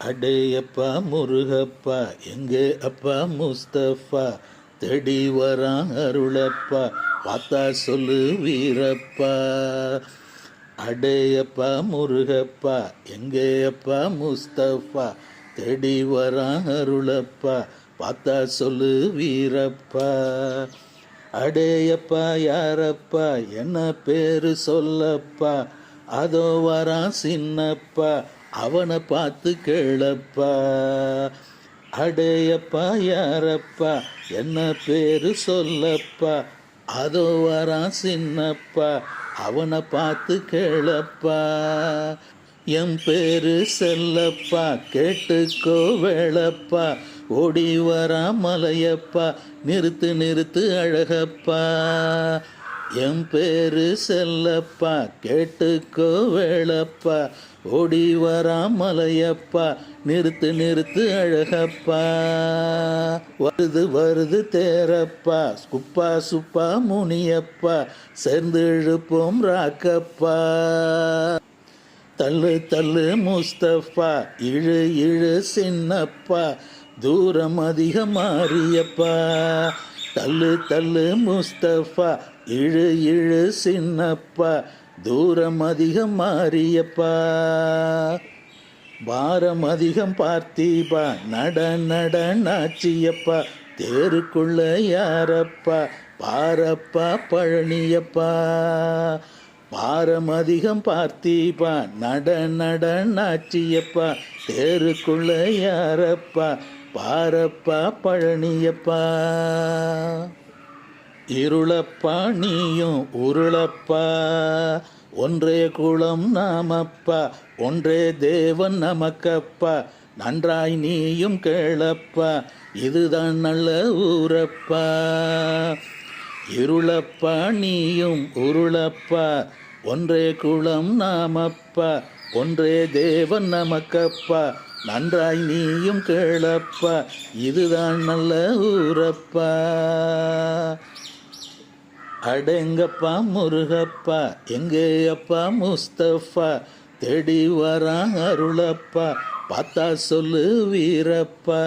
அடேயப்பா முருகப்பா எங்கே அப்பா முஸ்தஃபா தேடி வரான் அருளப்பா பார்த்தா சொல்லு வீரப்பா. அடேயப்பா முருகப்பா எங்கே அப்பா முஸ்தஃபா தேடி வரான் அருளப்பா பார்த்தா சொல்லு வீரப்பா. அடேயப்பா யாரப்பா? என்ன பேரு சொல்லப்பா? அதோ வரான் சின்னப்பா. அவனை பார்த்து கேளப்பா. அடையப்பா யாரப்பா? என்ன பேரு சொல்லப்பா? அதோ வரான் சின்னப்பா. அவனை பார்த்து கேளப்பா. என் பேரு செல்லப்பா. கேட்டுக்கோ வேளப்பா. ஓடி வரா மலையப்பா. நிறுத்து நிறுத்து அழகப்பா. என் பேரு செல்லப்பா கேட்டுக்கோ வேளப்பா ஓடி வரா மலையப்பா நிறுத்து நிறுத்து அழகப்பா. வருது வருது தேரப்பா குப்பா சுப்பா முனியப்பா சேர்ந்து இழுப்போம் ராக்கப்பா. தள்ளு தள்ளு முஸ்தப்பா இழு இழு சின்னப்பா தூரம் அதிகம் மாறியப்பா தள்ளு தள்ளு முஸ்தபா இழு இழு சின்னப்பா தூரம் அதிகம் மாறியப்பா. பாரம் அதிகம் பார்த்தீபா நட நட நாச்சியப்பா தேருக்குள்ள யாரப்பா பாரப்பா பழனியப்பா. பாரம் அதிகம் பார்த்தீப்பா நட நட நாச்சியப்பா தேருக்குள்ள யாரப்பா பாரப்பா பழனியப்பா. இருளப்பா நீயும் உருளப்பா. ஒன்றே குளம் நாமப்பா ஒன்றே தேவன் நமக்கப்பா. நன்றாய் நீயும் கேளப்பா இதுதான் நல்ல ஊரப்பா. இருளப்பா நீயும் உருளப்பா ஒன்றே குளம் நாமப்பா. ஒன்றே தேவன் நமக்கப்பா நன்றாய் நீயும் கேளப்பா இதுதான் நல்ல ஊரப்பா. அடெங்கப்பா முருகப்பா எங்கே அப்பா முஸ்தபா தேடி வரா அருளப்பா பார்த்தா சொல்லு வீரப்பா.